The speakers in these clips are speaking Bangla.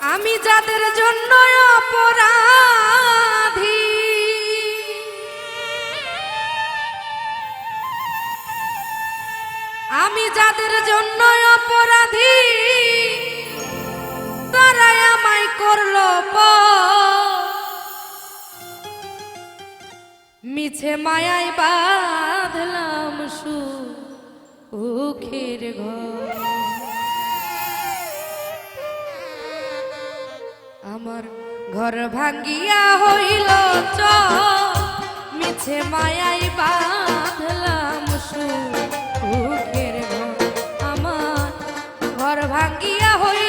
আমি যাদের জন্য অপরাধী আমি যাদের জন্য অপরাধী, তারাই আমায় করল। মিছে মায়ায় বাঁধলাম সুখের ঘর আমার ঘর ভাঙ্গিয়া হইল মিছে মায়াই বাঁধলাম সুখের আমার ঘর ভাঙ্গিয়া হইল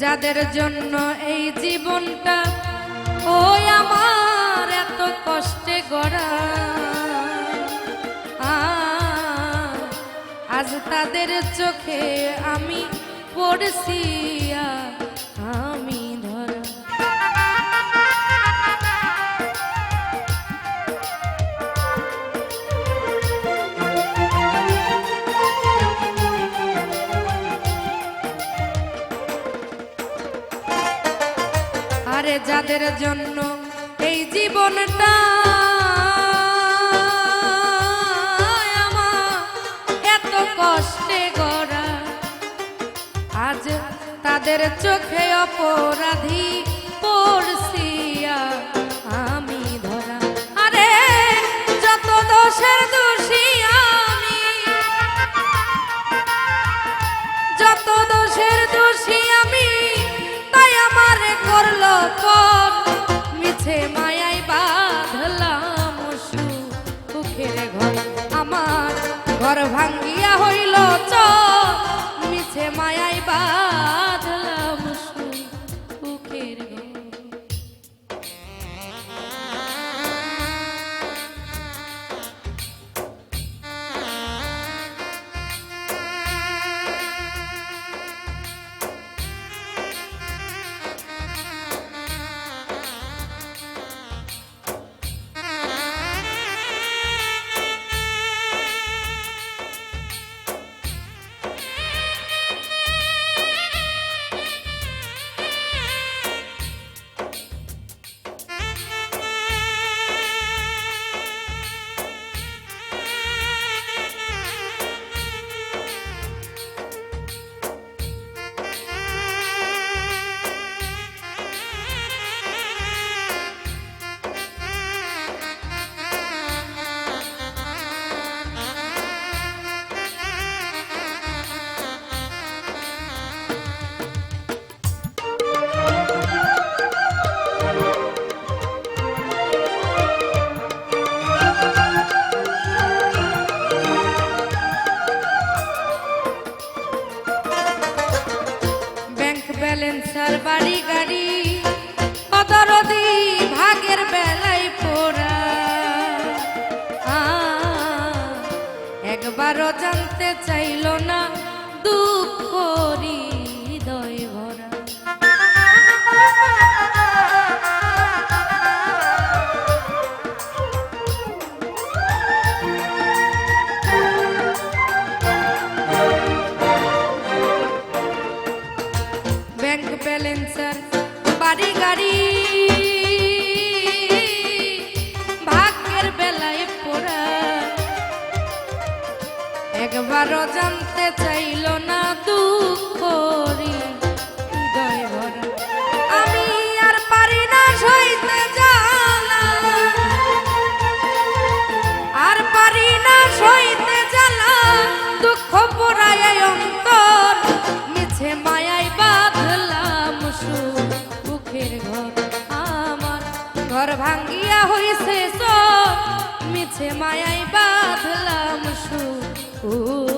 যাদের জন্য এই জীবনটা ওই আমার এত কষ্টে গড়া। আজ তাদের চোখে আমি পড়ছি আরে যাদের জন্য এই জীবনটা। এত কষ্টে গড়া। আজ তাদের চোখে অপরাধী পড়ছিয়া আমি ধরা। আরে, যত দোষের পর মিছে ব্যাংক ব্যালেন্স আর বাড়ি গাড়ি, অদরদি ভাগের বেলায় পোড়া। একবারও জানতে চাইল না দুঃখ হৃদয় একবারও জানতে চাইল না দুঃখ সুখের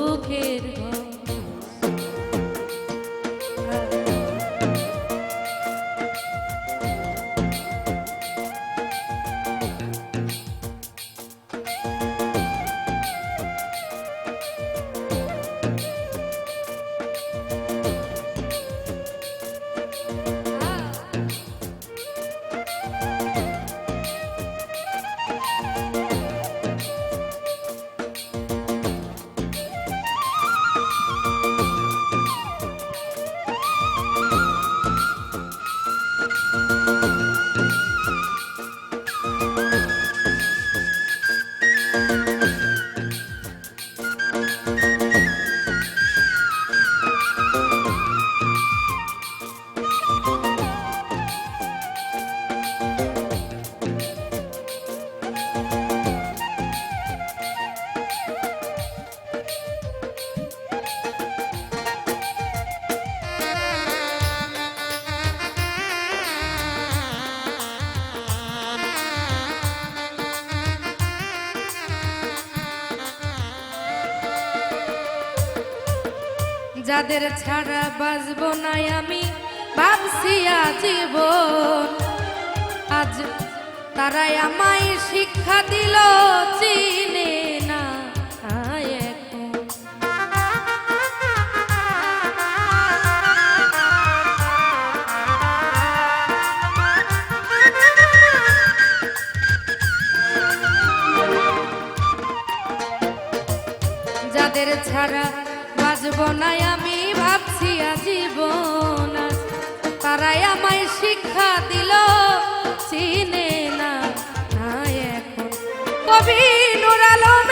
যাদের ছাড়া বাজবো না আমি, ভাবছি আজীবন। আজ তারাই আমায় শিক্ষা দিল, চিনে না যাদের ছাড়া বাঁচব না আমি ভাবছি আজীবন তারাই আমায় শিক্ষা দিল চিনে না এখন। কবি নুরালমে